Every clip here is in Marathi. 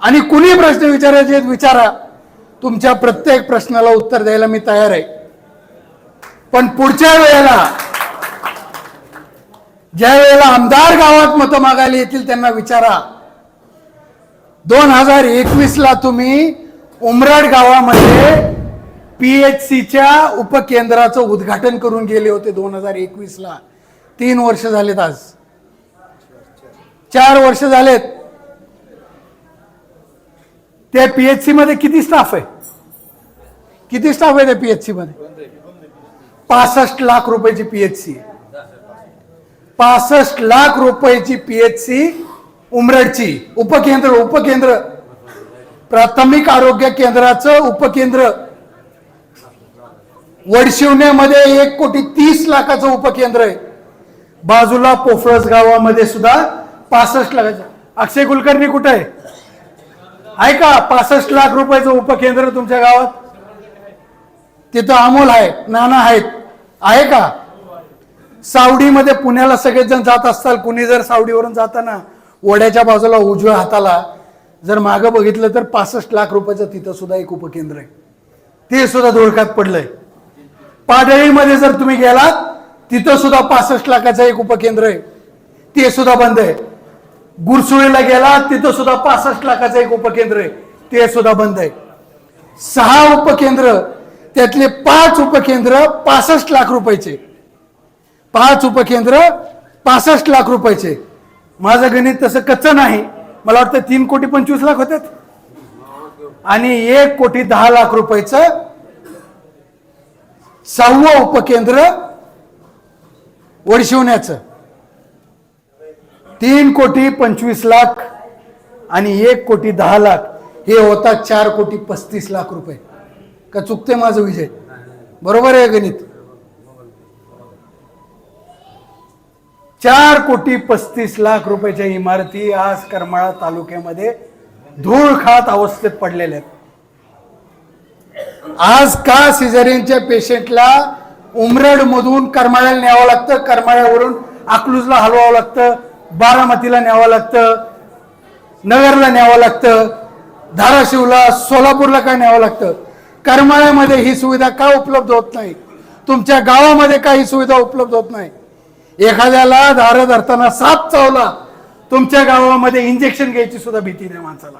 आणि कुणी प्रश्न विचारायचे विचारा. तुमच्या प्रत्येक प्रश्नाला उत्तर द्यायला मी तयार आहे. पण पुढच्या वेळेला ज्या वेळेला आमदार गावात मतं मागायला येतील त्यांना विचारा. दोन हजार एकवीस ला तुम्ही उमराड गावामध्ये पीएचसीच्या उपकेंद्राचं उद्घाटन करून गेले होते दोन हजार एकवीस ला तीन वर्ष झालेत आज. चार वर्ष झालेत. त्या पीएचसी मध्ये किती स्टाफ आहे? किती स्टाफ आहे त्या पीएचसी मध्ये? पासष्ट लाख रुपयाची पीएचसी पासष्ट लाख रुपयाची पीएचसी उमरडची. उपकेंद्र उपकेंद्र. प्राथमिक आरोग्य केंद्राचं उपकेंद्र. वडशिवण्यामध्ये एक कोटी तीस लाखाचं उपकेंद्र आहे. बाजूला पोफळस गावामध्ये सुद्धा पासष्ट लाखाचं. अक्षय कुलकर्णी कुठं आहे? आहे का पासष्ट लाख रुपयाचं उपकेंद्र तुमच्या गावात? तिथं अमोल आहे नाना आहेत. आहे का? सावडीमध्ये पुण्याला सगळेच जण जात असताल कुणी जर सावडीवरून जाताना ओढ्याच्या बाजूला उजव्या हाताला जर मागं बघितलं तर पासष्ट लाख रुपयाचं तिथं सुद्धा एक उपकेंद्र आहे. ते सुद्धा धोळकात पडलंय. पाडळीमध्ये जर तुम्ही गेलात तिथं सुद्धा पासष्ट लाखाचं एक उपकेंद्र आहे. ते सुद्धा बंद आहे. गुरसुळीला गेला तिथं सुद्धा पासष्ट लाखाचं एक उपकेंद्र आहे. ते सुद्धा बंद आहे. सहा उपकेंद्र त्यातले पाच उपकेंद्र पासष्ट लाख रुपयाचे. पाच उपकेंद्र पासष्ट लाख रुपयाचे. माझं गणित तसं कच्चं नाही. मला वाटतं तीन कोटी पंचवीस लाख होतात आणि एक कोटी दहा लाख रुपयाचं सहावं उपकेंद्र वडशिवण्याचं तीन कोटी पंचवीस लाख आणि एक कोटी दहा लाख. हे होतात चार कोटी पस्तीस लाख रुपये. का चुकते माझं विजय? बरोबर आहे गणित? चार कोटी पस्तीस लाख रुपयाच्या इमारती आज करमाळा तालुक्यामध्ये धूळ खात अवस्थेत पडलेल्या आहेत. आज का सिझरियनच्या पेशंटला उमरड मधून करमाळ्याला न्यावं लागतं? करमाळ्यावरून अकलूजला हलवावं लागतं? बारामतीला न्यावं लागतं नगरला न्यावं लागतं धाराशिवला सोलापूरला काय न्यावं लागतं? करमाळ्यामध्ये ही सुविधा का उपलब्ध होत नाही? तुमच्या गावामध्ये काही सुविधा उपलब्ध होत नाही? एखाद्याला दार धरताना साप चावला तुमच्या गावामध्ये इंजेक्शन घ्यायची सुद्धा भीती नाही माणसाला.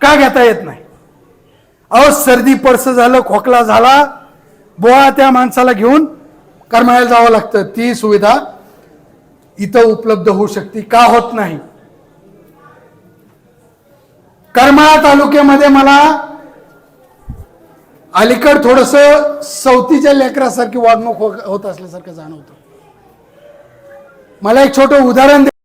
का घेता येत नाही? अहो सर्दी पर्स झालं खोकला झाला बोळा त्या माणसाला घेऊन करमाळ्याला जावं लागतं. ती सुविधा इथं उपलब्ध होऊ शकते का होत नाही? करमाळा तालुक्यामध्ये मला अलीकड थोडस सवतीच्या लेकरासारखी वागणूक हो-, होत असल्यासारखं जाणवतं. मला एक छोटं उदाहरण